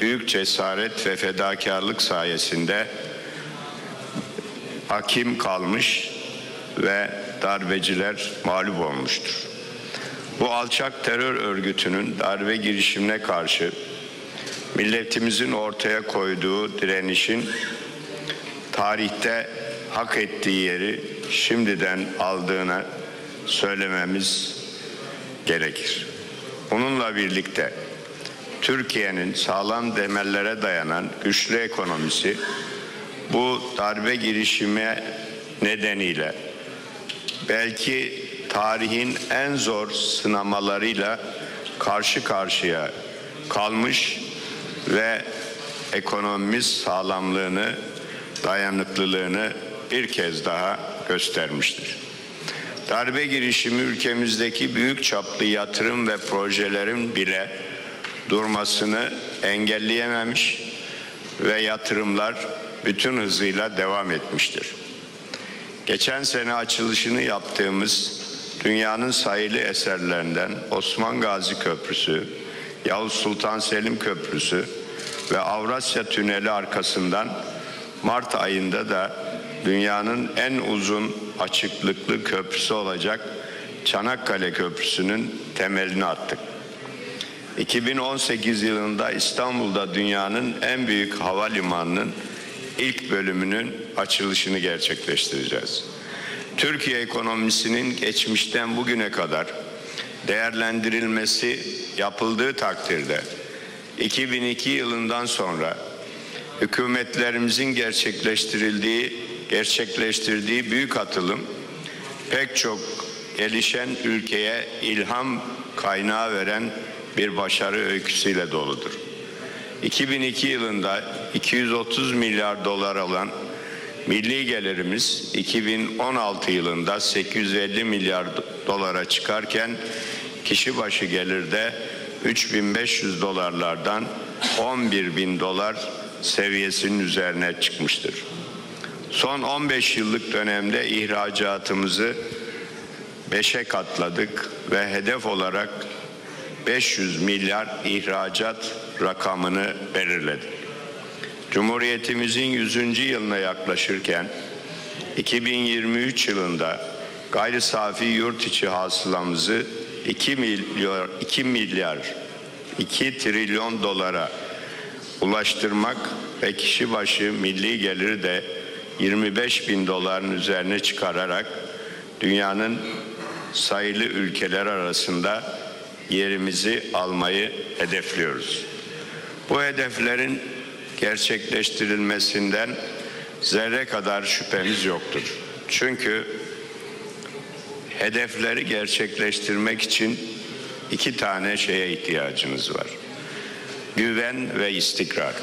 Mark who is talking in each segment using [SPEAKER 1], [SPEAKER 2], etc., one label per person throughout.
[SPEAKER 1] büyük cesaret ve fedakarlık sayesinde hakim kalmış ve darbeciler mağlup olmuştur. Bu alçak terör örgütünün darbe girişimine karşı milletimizin ortaya koyduğu direnişin tarihte hak ettiği yeri şimdiden aldığını söylememiz gerekir. Bununla birlikte Türkiye'nin sağlam demellere dayanan güçlü ekonomisi bu darbe girişimi nedeniyle belki tarihin en zor sınamalarıyla karşı karşıya kalmış ve ekonomimiz sağlamlığını, dayanıklılığını bir kez daha göstermiştir. Darbe girişimi ülkemizdeki büyük çaplı yatırım ve projelerin bile durmasını engelleyememiş ve yatırımlar bütün hızıyla devam etmiştir. Geçen sene açılışını yaptığımız dünyanın sayılı eserlerinden Osman Gazi Köprüsü, Yavuz Sultan Selim Köprüsü ve Avrasya Tüneli arkasından Mart ayında da dünyanın en uzun açıklıklı köprüsü olacak Çanakkale Köprüsü'nün temelini attık. 2018 yılında İstanbul'da dünyanın en büyük havalimanının ilk bölümünün açılışını gerçekleştireceğiz. Türkiye ekonomisinin geçmişten bugüne kadar değerlendirilmesi yapıldığı takdirde 2002 yılından sonra hükümetlerimizin gerçekleştirildiği gerçekleştirdiği büyük atılım pek çok gelişen ülkeye ilham kaynağı veren bir başarı öyküsüyle doludur. 2002 yılında 230 milyar dolar olan milli gelirimiz 2016 yılında 850 milyar dolara çıkarken kişi başı gelirde 3500 dolarlardan 11 bin dolar seviyesinin üzerine çıkmıştır. Son 15 yıllık dönemde ihracatımızı 5'e katladık ve hedef olarak 500 milyar ihracat rakamını belirledik. Cumhuriyetimizin 100. yılına yaklaşırken 2023 yılında gayri safi yurt içi hasılamızı 2 milyar 2 milyar 2 trilyon dolara ulaştırmak ve kişi başı milli geliri de 25 bin doların üzerine çıkararak dünyanın sayılı ülkeler arasında yerimizi almayı hedefliyoruz. Bu hedeflerin gerçekleştirilmesinden zerre kadar şüphemiz yoktur. Çünkü hedefleri gerçekleştirmek için iki tane şeye ihtiyacınız var. Güven ve istikrar.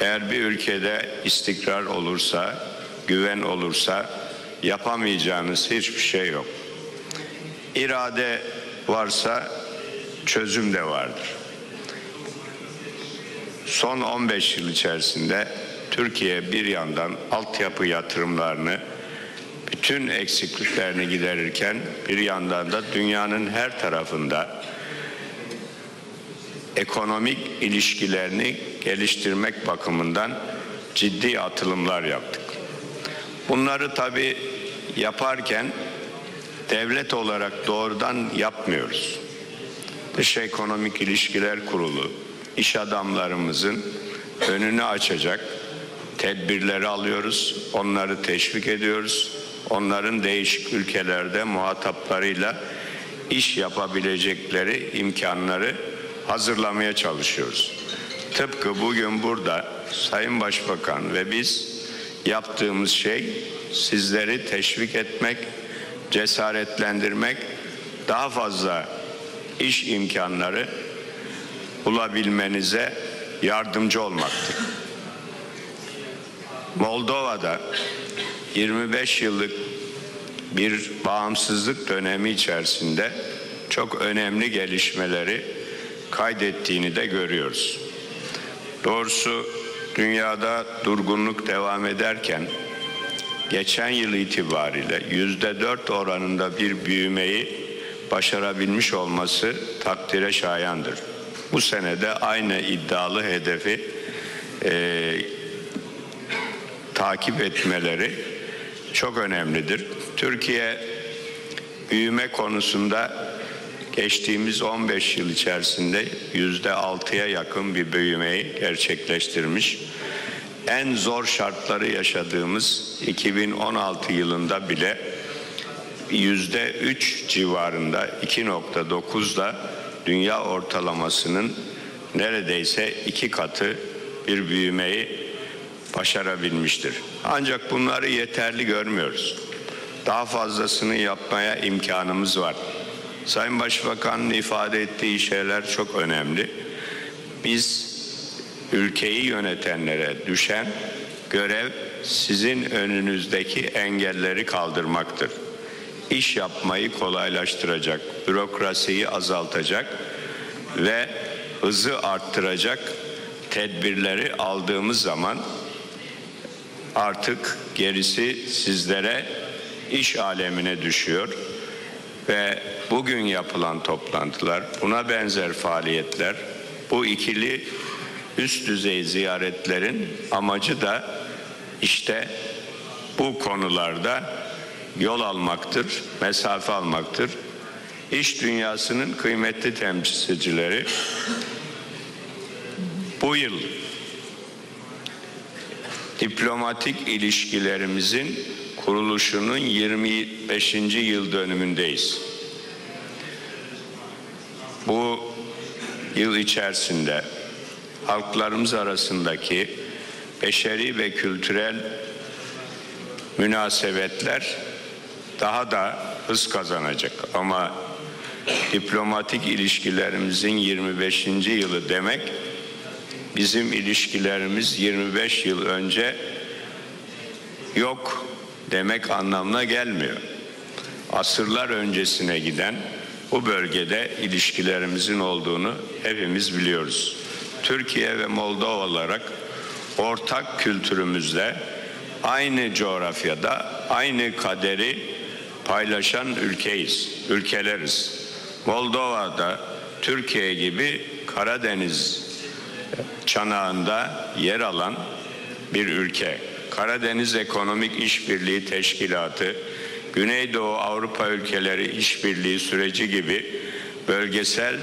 [SPEAKER 1] Eğer bir ülkede istikrar olursa, güven olursa yapamayacağınız hiçbir şey yok. İrade varsa çözüm de vardır. Son 15 yıl içerisinde Türkiye bir yandan altyapı yatırımlarını bütün eksikliklerini giderirken bir yandan da dünyanın her tarafında ekonomik ilişkilerini geliştirmek bakımından ciddi atılımlar yaptık. Bunları tabi yaparken devlet olarak doğrudan yapmıyoruz. Dış Ekonomik İlişkiler Kurulu iş adamlarımızın önünü açacak tedbirleri alıyoruz, onları teşvik ediyoruz. Onların değişik ülkelerde muhataplarıyla iş yapabilecekleri imkanları hazırlamaya çalışıyoruz. Tıpkı bugün burada Sayın Başbakan ve biz yaptığımız şey sizleri teşvik etmek, cesaretlendirmek, daha fazla iş imkanları bulabilmenize yardımcı olmaktır. Moldova'da 25 yıllık bir bağımsızlık dönemi içerisinde çok önemli gelişmeleri kaydettiğini de görüyoruz. Doğrusu dünyada durgunluk devam ederken geçen yıl itibariyle yüzde dört oranında bir büyümeyi başarabilmiş olması takdire şayandır. bu senede aynı iddialı hedefi e, takip etmeleri çok önemlidir. Türkiye büyüme konusunda geçtiğimiz 15 yıl içerisinde yüzde altıya yakın bir büyümeyi gerçekleştirmiş. En zor şartları yaşadığımız 2016 yılında bile yüzde üç civarında 2.9'da dünya ortalamasının neredeyse iki katı bir büyümeyi başarabilmiştir. Ancak bunları yeterli görmüyoruz. Daha fazlasını yapmaya imkanımız var. Sayın Başbakan'ın ifade ettiği şeyler çok önemli. Biz ülkeyi yönetenlere düşen görev sizin önünüzdeki engelleri kaldırmaktır. İş yapmayı kolaylaştıracak, bürokrasiyi azaltacak ve hızı arttıracak tedbirleri aldığımız zaman artık gerisi sizlere iş alemine düşüyor ve bugün yapılan toplantılar, buna benzer faaliyetler, bu ikili üst düzey ziyaretlerin amacı da işte bu konularda yol almaktır, mesafe almaktır. İş dünyasının kıymetli temsilcileri bu yıl diplomatik ilişkilerimizin kuruluşunun 25. yıl dönümündeyiz. Bu yıl içerisinde halklarımız arasındaki beşeri ve kültürel münasebetler daha da hız kazanacak ama diplomatik ilişkilerimizin 25. yılı demek bizim ilişkilerimiz 25 yıl önce yok demek anlamına gelmiyor. Asırlar öncesine giden bu bölgede ilişkilerimizin olduğunu hepimiz biliyoruz. Türkiye ve Moldova olarak ortak kültürümüzde aynı coğrafyada aynı kaderi paylaşan ülkeyiz, ülkeleriz. Moldova'da Türkiye gibi Karadeniz çanağında yer alan bir ülke. Karadeniz Ekonomik İşbirliği Teşkilatı, Güneydoğu Avrupa ülkeleri işbirliği süreci gibi bölgesel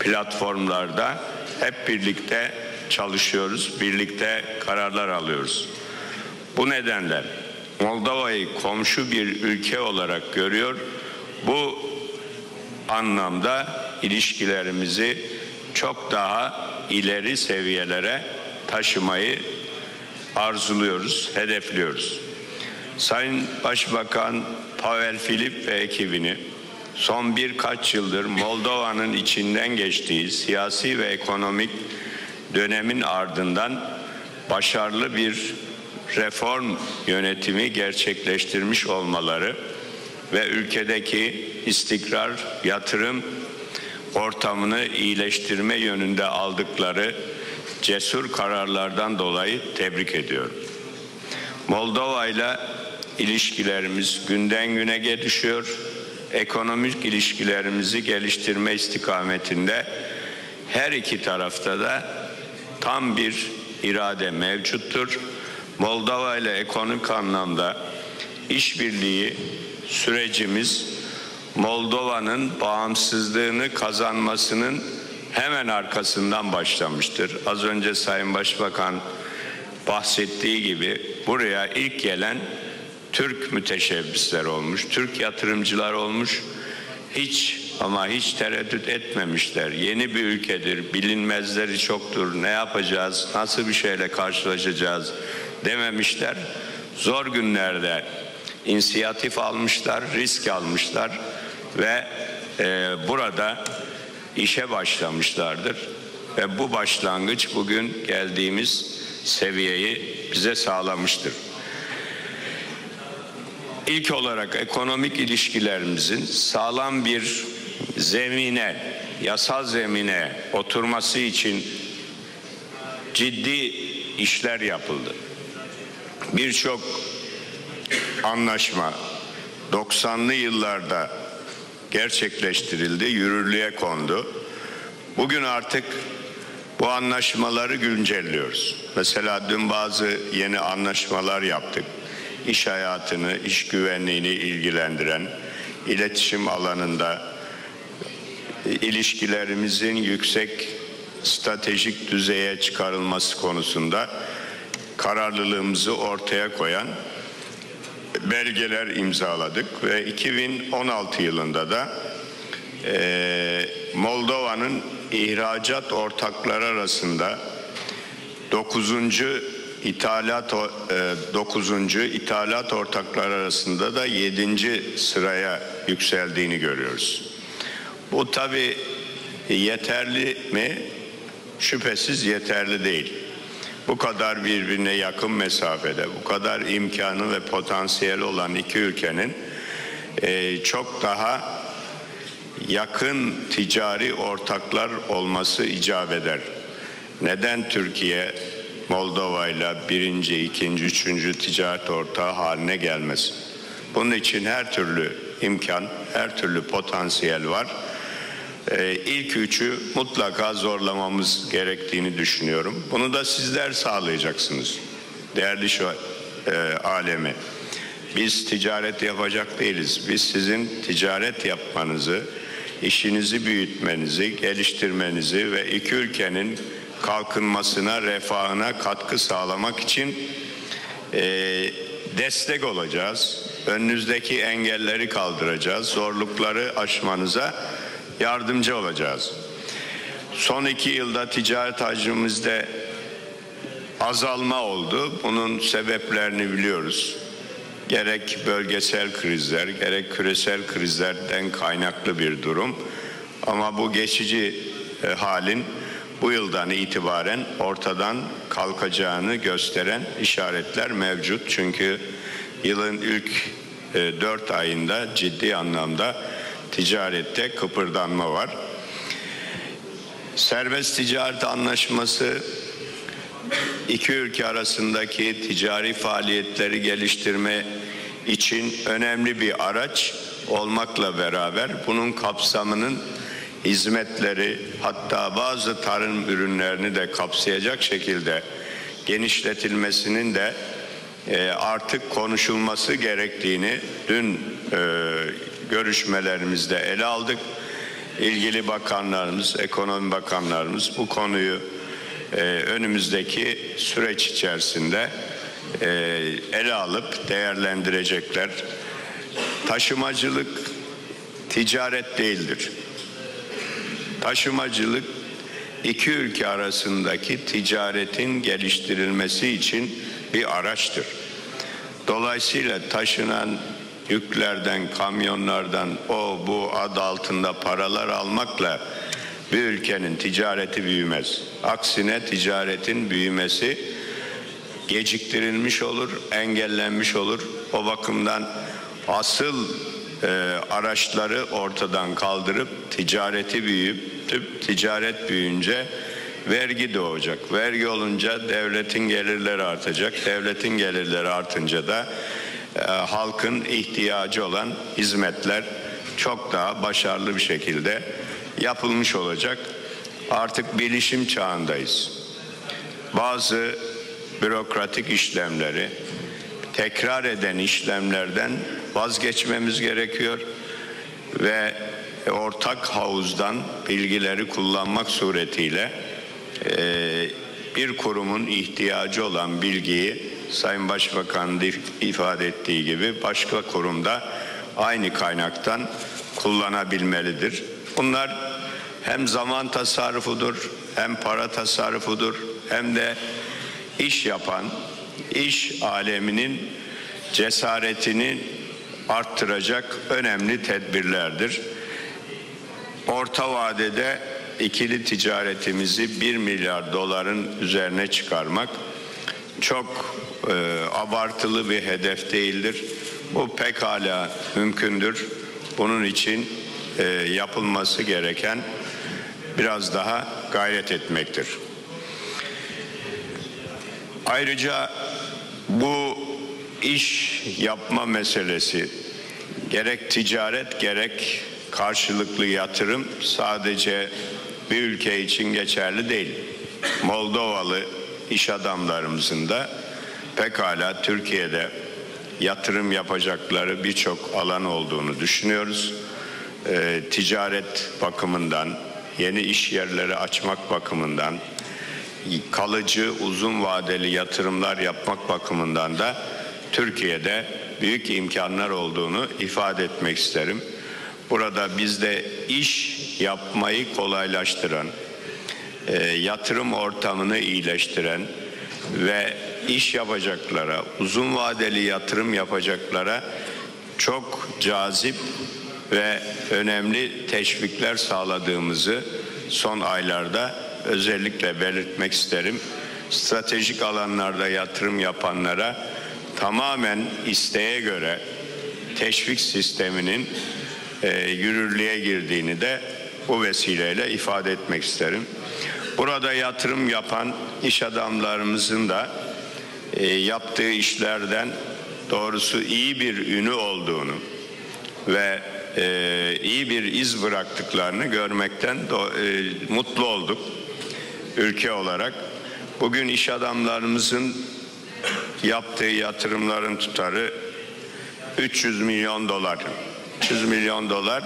[SPEAKER 1] platformlarda hep birlikte çalışıyoruz, birlikte kararlar alıyoruz. Bu nedenle Moldova'yı komşu bir ülke olarak görüyor. Bu anlamda ilişkilerimizi çok daha ileri seviyelere taşımayı arzuluyoruz, hedefliyoruz. Sayın Başbakan Pavel Filip ve ekibini son birkaç yıldır Moldova'nın içinden geçtiği siyasi ve ekonomik dönemin ardından başarılı bir reform yönetimi gerçekleştirmiş olmaları ve ülkedeki istikrar, yatırım ortamını iyileştirme yönünde aldıkları cesur kararlardan dolayı tebrik ediyorum. Moldova ile ilişkilerimiz günden güne gelişiyor. Ekonomik ilişkilerimizi geliştirme istikametinde her iki tarafta da tam bir irade mevcuttur. Moldova ile ekonomik anlamda işbirliği sürecimiz Moldova'nın bağımsızlığını kazanmasının hemen arkasından başlamıştır. Az önce Sayın Başbakan bahsettiği gibi buraya ilk gelen Türk müteşebbisler olmuş, Türk yatırımcılar olmuş. Hiç ama hiç tereddüt etmemişler. Yeni bir ülkedir, bilinmezleri çoktur. Ne yapacağız, nasıl bir şeyle karşılaşacağız dememişler. Zor günlerde inisiyatif almışlar, risk almışlar ve e, burada işe başlamışlardır. Ve bu başlangıç bugün geldiğimiz seviyeyi bize sağlamıştır. İlk olarak ekonomik ilişkilerimizin sağlam bir zemine, yasal zemine oturması için ciddi işler yapıldı. Birçok anlaşma 90'lı yıllarda gerçekleştirildi, yürürlüğe kondu. Bugün artık bu anlaşmaları güncelliyoruz. Mesela dün bazı yeni anlaşmalar yaptık. İş hayatını, iş güvenliğini ilgilendiren, iletişim alanında ilişkilerimizin yüksek stratejik düzeye çıkarılması konusunda kararlılığımızı ortaya koyan belgeler imzaladık ve 2016 yılında da e, Moldova'nın ihracat ortakları arasında 9. ithalat 9. E, ithalat ortakları arasında da 7. sıraya yükseldiğini görüyoruz. Bu tabi yeterli mi? Şüphesiz yeterli değil. Bu kadar birbirine yakın mesafede, bu kadar imkanı ve potansiyeli olan iki ülkenin e, çok daha yakın ticari ortaklar olması icap eder. Neden Türkiye Moldova ile birinci, ikinci, üçüncü ticaret ortağı haline gelmez? Bunun için her türlü imkan, her türlü potansiyel var. Ee, ilk üçü mutlaka zorlamamız gerektiğini düşünüyorum. Bunu da sizler sağlayacaksınız. Değerli şu e, alemi. Biz ticaret yapacak değiliz. Biz sizin ticaret yapmanızı, işinizi büyütmenizi, geliştirmenizi ve iki ülkenin kalkınmasına, refahına katkı sağlamak için e, destek olacağız. Önünüzdeki engelleri kaldıracağız, zorlukları aşmanıza yardımcı olacağız. Son iki yılda ticaret hacmimizde azalma oldu. Bunun sebeplerini biliyoruz gerek bölgesel krizler gerek küresel krizlerden kaynaklı bir durum. Ama bu geçici e, halin bu yıldan itibaren ortadan kalkacağını gösteren işaretler mevcut. Çünkü yılın ilk e, dört ayında ciddi anlamda ticarette kıpırdanma var. Serbest ticaret anlaşması iki ülke arasındaki ticari faaliyetleri geliştirme için önemli bir araç olmakla beraber bunun kapsamının hizmetleri hatta bazı tarım ürünlerini de kapsayacak şekilde genişletilmesinin de e, artık konuşulması gerektiğini dün e, görüşmelerimizde ele aldık. İlgili bakanlarımız, ekonomi bakanlarımız bu konuyu e, önümüzdeki süreç içerisinde ele alıp değerlendirecekler. Taşımacılık ticaret değildir. Taşımacılık iki ülke arasındaki ticaretin geliştirilmesi için bir araçtır. Dolayısıyla taşınan yüklerden, kamyonlardan o bu ad altında paralar almakla bir ülkenin ticareti büyümez. Aksine ticaretin büyümesi geciktirilmiş olur, engellenmiş olur. O bakımdan asıl e, araçları ortadan kaldırıp ticareti büyüyüp ticaret büyüyünce vergi doğacak. Vergi olunca devletin gelirleri artacak. Devletin gelirleri artınca da e, halkın ihtiyacı olan hizmetler çok daha başarılı bir şekilde yapılmış olacak. Artık bilişim çağındayız. Bazı bürokratik işlemleri tekrar eden işlemlerden vazgeçmemiz gerekiyor ve ortak havuzdan bilgileri kullanmak suretiyle e, bir kurumun ihtiyacı olan bilgiyi Sayın Başbakan ifade ettiği gibi başka kurumda aynı kaynaktan kullanabilmelidir. Bunlar hem zaman tasarrufudur, hem para tasarrufudur, hem de iş yapan, iş aleminin cesaretini arttıracak önemli tedbirlerdir. Orta vadede ikili ticaretimizi 1 milyar doların üzerine çıkarmak çok e, abartılı bir hedef değildir. Bu pekala mümkündür. Bunun için e, yapılması gereken biraz daha gayret etmektir. Ayrıca bu iş yapma meselesi gerek ticaret gerek karşılıklı yatırım sadece bir ülke için geçerli değil. Moldovalı iş adamlarımızın da pekala Türkiye'de yatırım yapacakları birçok alan olduğunu düşünüyoruz. E, ticaret bakımından, yeni iş yerleri açmak bakımından, kalıcı uzun vadeli yatırımlar yapmak bakımından da Türkiye'de büyük imkanlar olduğunu ifade etmek isterim. Burada bizde iş yapmayı kolaylaştıran, e, yatırım ortamını iyileştiren ve iş yapacaklara, uzun vadeli yatırım yapacaklara çok cazip ve önemli teşvikler sağladığımızı son aylarda özellikle belirtmek isterim. Stratejik alanlarda yatırım yapanlara tamamen isteğe göre teşvik sisteminin e, yürürlüğe girdiğini de bu vesileyle ifade etmek isterim. Burada yatırım yapan iş adamlarımızın da e, yaptığı işlerden doğrusu iyi bir ünü olduğunu ve e, iyi bir iz bıraktıklarını görmekten do, e, mutlu olduk ülke olarak. Bugün iş adamlarımızın yaptığı yatırımların tutarı 300 milyon dolar. 300 milyon dolar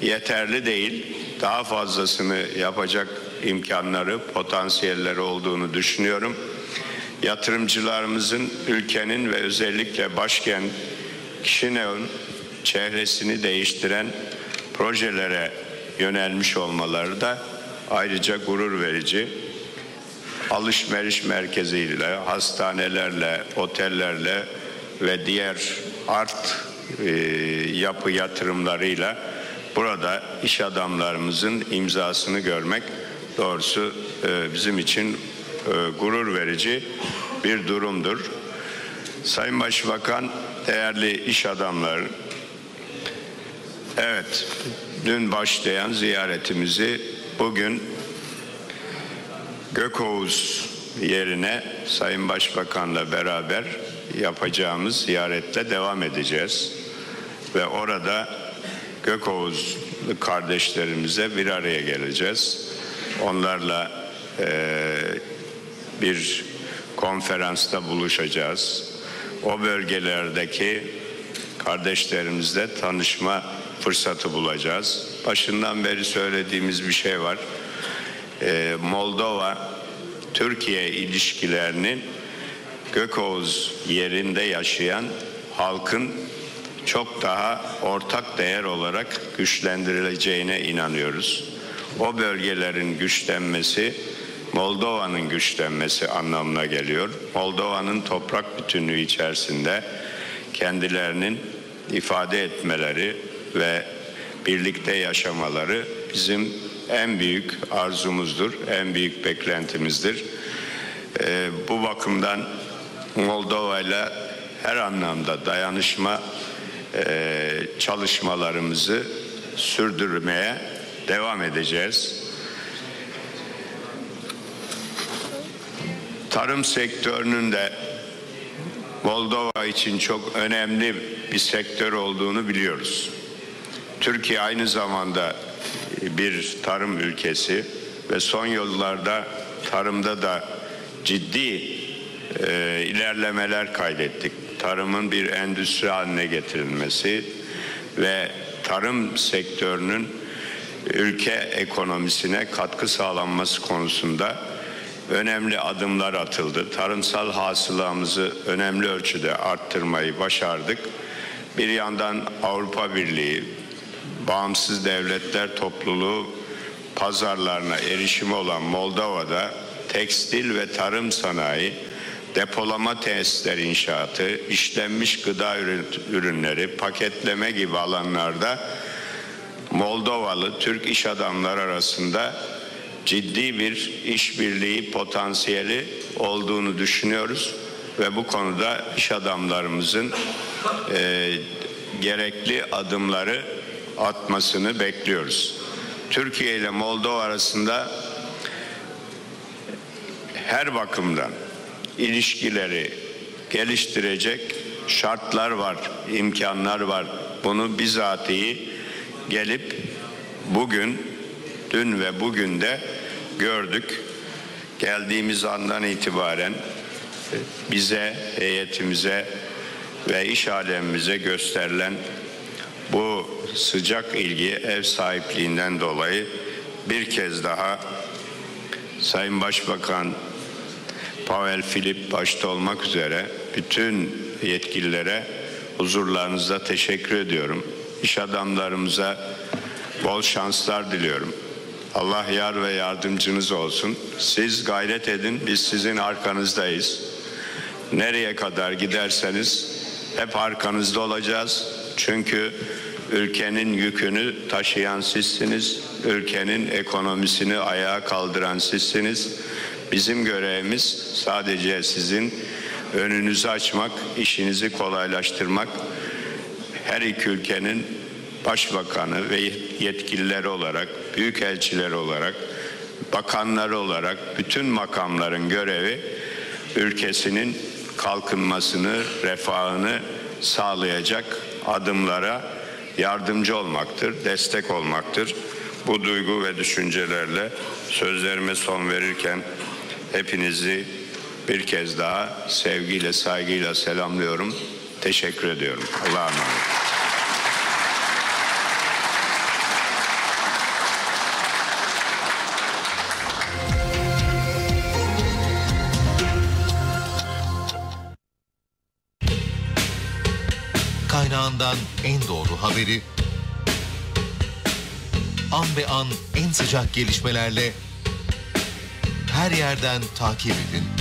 [SPEAKER 1] yeterli değil. Daha fazlasını yapacak imkanları, potansiyelleri olduğunu düşünüyorum. Yatırımcılarımızın ülkenin ve özellikle başkent Kişinev'in çehresini değiştiren projelere yönelmiş olmaları da ayrıca gurur verici. Alışveriş merkeziyle, hastanelerle, otellerle ve diğer art e, yapı yatırımlarıyla burada iş adamlarımızın imzasını görmek doğrusu e, bizim için e, gurur verici bir durumdur. Sayın Başbakan, değerli iş adamları, evet dün başlayan ziyaretimizi bugün Gökoğuz yerine Sayın Başbakan'la beraber yapacağımız ziyaretle devam edeceğiz. Ve orada Gökoğuz kardeşlerimize bir araya geleceğiz. Onlarla e, bir konferansta buluşacağız. O bölgelerdeki kardeşlerimizle tanışma fırsatı bulacağız. Başından beri söylediğimiz bir şey var. Ee, Moldova Türkiye ilişkilerinin Gökoğuz yerinde yaşayan halkın çok daha ortak değer olarak güçlendirileceğine inanıyoruz. O bölgelerin güçlenmesi Moldova'nın güçlenmesi anlamına geliyor. Moldova'nın toprak bütünlüğü içerisinde kendilerinin ifade etmeleri ve birlikte yaşamaları bizim en büyük arzumuzdur, en büyük beklentimizdir. Ee, bu bakımdan Moldova ile her anlamda dayanışma e, çalışmalarımızı sürdürmeye devam edeceğiz. Tarım sektörünün de Moldova için çok önemli bir sektör olduğunu biliyoruz. Türkiye aynı zamanda bir tarım ülkesi ve son yıllarda tarımda da ciddi e, ilerlemeler kaydettik. Tarımın bir endüstri haline getirilmesi ve tarım sektörünün ülke ekonomisine katkı sağlanması konusunda önemli adımlar atıldı. Tarımsal hasılamızı önemli ölçüde arttırmayı başardık. Bir yandan Avrupa Birliği, bağımsız devletler topluluğu pazarlarına erişimi olan Moldova'da tekstil ve tarım sanayi, depolama tesisler inşaatı, işlenmiş gıda ürünleri, paketleme gibi alanlarda Moldovalı Türk iş adamları arasında ciddi bir işbirliği potansiyeli olduğunu düşünüyoruz ve bu konuda iş adamlarımızın e, gerekli adımları atmasını bekliyoruz. Türkiye ile Moldova arasında her bakımdan ilişkileri geliştirecek şartlar var, imkanlar var. Bunu bizatihi gelip bugün dün ve bugün de gördük. Geldiğimiz andan itibaren bize, heyetimize ve iş alemimize gösterilen bu sıcak ilgi ev sahipliğinden dolayı bir kez daha Sayın Başbakan Pavel Filip başta olmak üzere bütün yetkililere huzurlarınızda teşekkür ediyorum. İş adamlarımıza bol şanslar diliyorum. Allah yar ve yardımcınız olsun. Siz gayret edin, biz sizin arkanızdayız. Nereye kadar giderseniz hep arkanızda olacağız. Çünkü ülkenin yükünü taşıyan sizsiniz. Ülkenin ekonomisini ayağa kaldıran sizsiniz. Bizim görevimiz sadece sizin önünüzü açmak, işinizi kolaylaştırmak. Her iki ülkenin başbakanı ve yetkilileri olarak, büyükelçiler olarak, bakanları olarak bütün makamların görevi ülkesinin kalkınmasını, refahını sağlayacak adımlara yardımcı olmaktır, destek olmaktır. Bu duygu ve düşüncelerle sözlerime son verirken hepinizi bir kez daha sevgiyle, saygıyla selamlıyorum. Teşekkür ediyorum. Allah'a emanet.
[SPEAKER 2] Kaynağından en doğru haberi an be an en sıcak gelişmelerle her yerden takip edin.